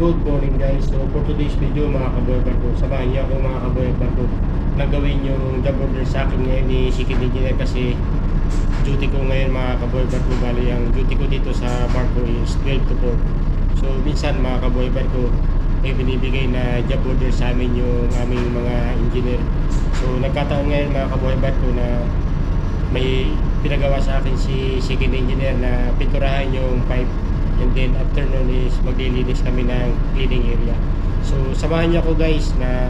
Good morning guys. So for today's video mga kaboybar ko, samahan niyo ako mga kaboybar ko na gawin yung job order sa akin ngayon ni Sikid Engineer kasi duty ko ngayon mga kaboybar ko. Bali ang duty ko dito sa barko is 12 to 4. So minsan mga kaboybar ko may binibigay na job order sa amin yung aming mga engineer. So nagkataon ngayon mga kaboybar ko na may pinagawa sa akin si Sikid Engineer na pinturahan yung pipe and then after nun is maglilinis kami ng cleaning area. So samahan niyo ako guys na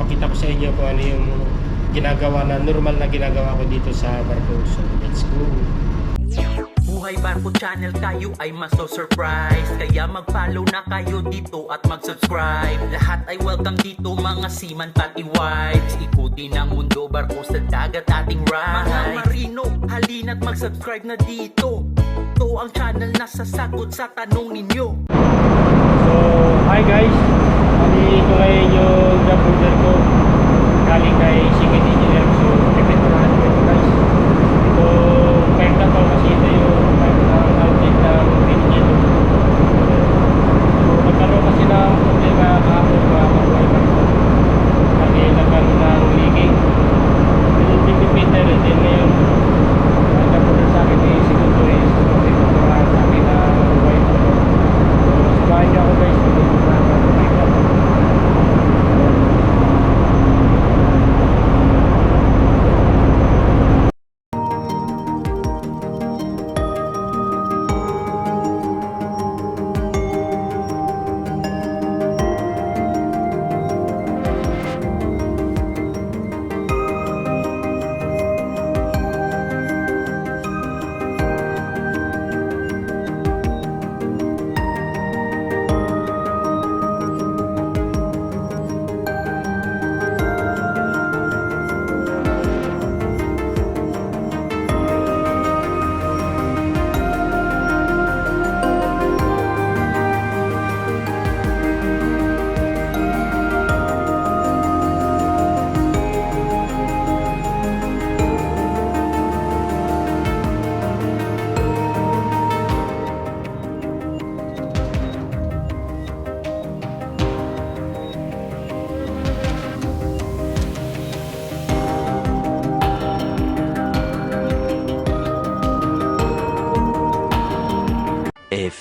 pakita ko sa inyo kung ano yung ginagawa na normal na ginagawa ko dito sa barko. So let's go. Buhay Barko Channel tayo ay maso-surprise. Kaya mag-follow na kayo dito at mag-subscribe. Lahat ay welcome dito mga seaman pati wives. Ikutin ang mundo barko sa dagat ating ride. Mga marino, halina't mag-subscribe na dito na sasagot sa tanong ninyo. So hi guys. Bali ko ngayon yung job order ko. Galing kay Sikid Engineer. So pipinturahan ko ito guys. Ito pipe na to kasi ito yung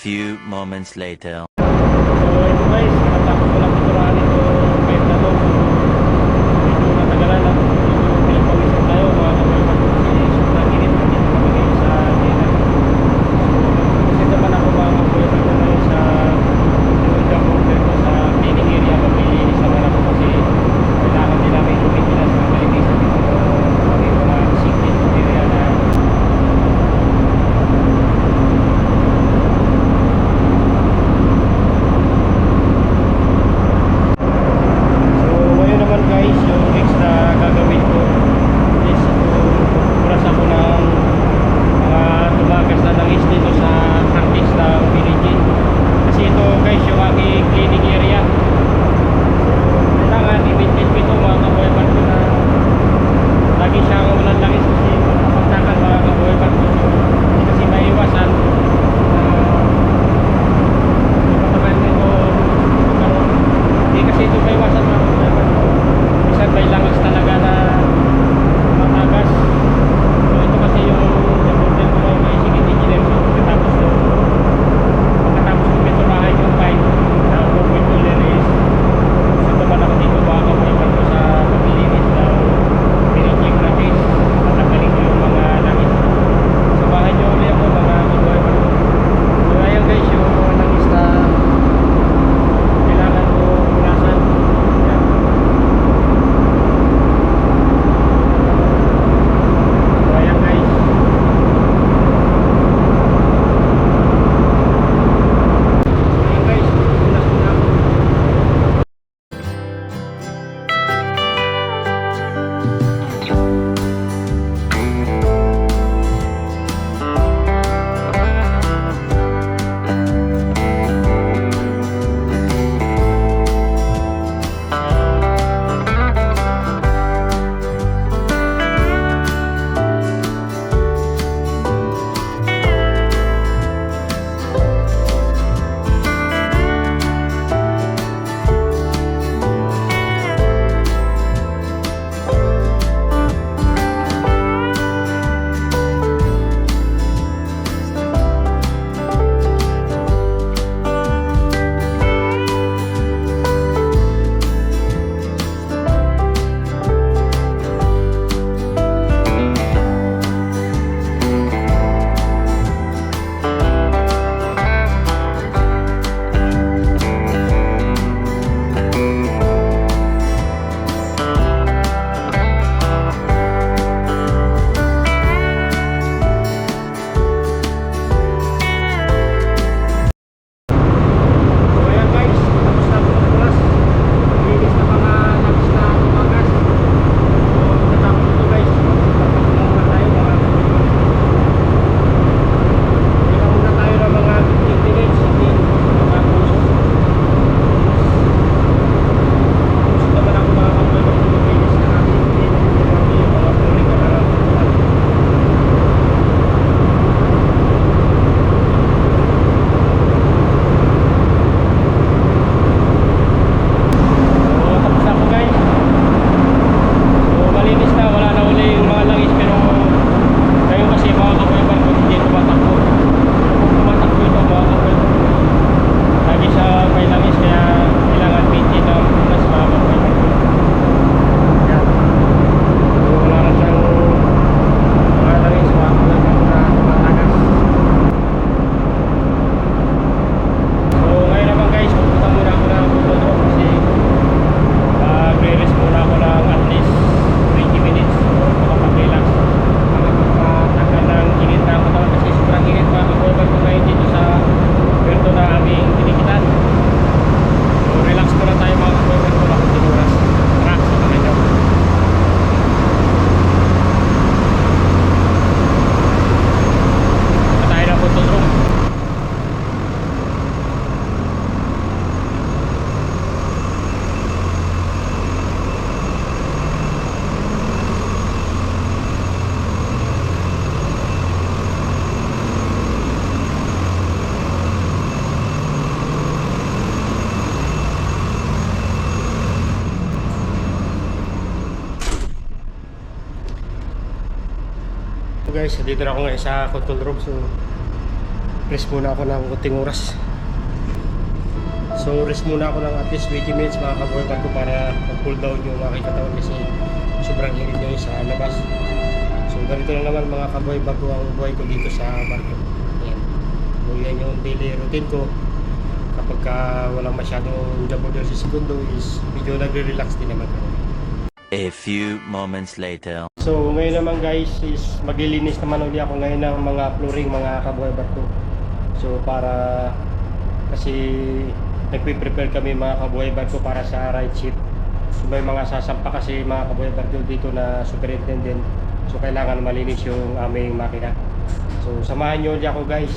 few moments later. Guys, dito na ako ngayon sa control room so rest muna ako ng kunting oras. So rest muna ako ng at least 20 minutes mga kaboyban ko para mag-cool down yung aking katawan kasi sobrang init nyo sa labas. So ganito lang naman mga kaboyban ko ang buhay ko dito sa barko. Yan. So yan yung daily routine ko. Kapag ka walang masyadong job order sa segundo is medyo nagre-relax din naman ako. A few moments later. So ngayon naman guys is maglilinis naman ulit ako ngayon ng mga flooring mga kabuhay ko. So para kasi nagpe-prepare kami mga kabuhay ko para sa ride shift. So may mga sasampa kasi mga kabuhay ko dito na superintendent. So kailangan malinis yung aming makina. So samahan nyo ulit ako guys.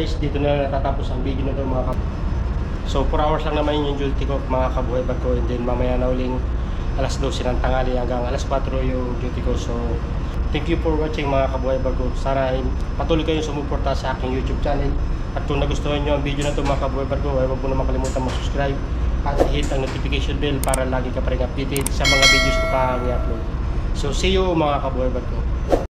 Guys, dito na natatapos ang video na to mga kap. So, 4 hours lang naman yung duty ko mga kabuhay bag and then mamaya na uling alas 12 ng tanghali hanggang alas 4 yung duty ko. So, thank you for watching mga kabuhay bag ko. Sana patuloy kayong sumuporta sa aking YouTube channel. At kung nagustuhan nyo ang video na to mga kabuhay bag ay huwag mo na makalimutan mag-subscribe at hit ang notification bell para lagi ka pa rin updated sa mga videos ko pa i-upload. So, see you mga kabuhay bag.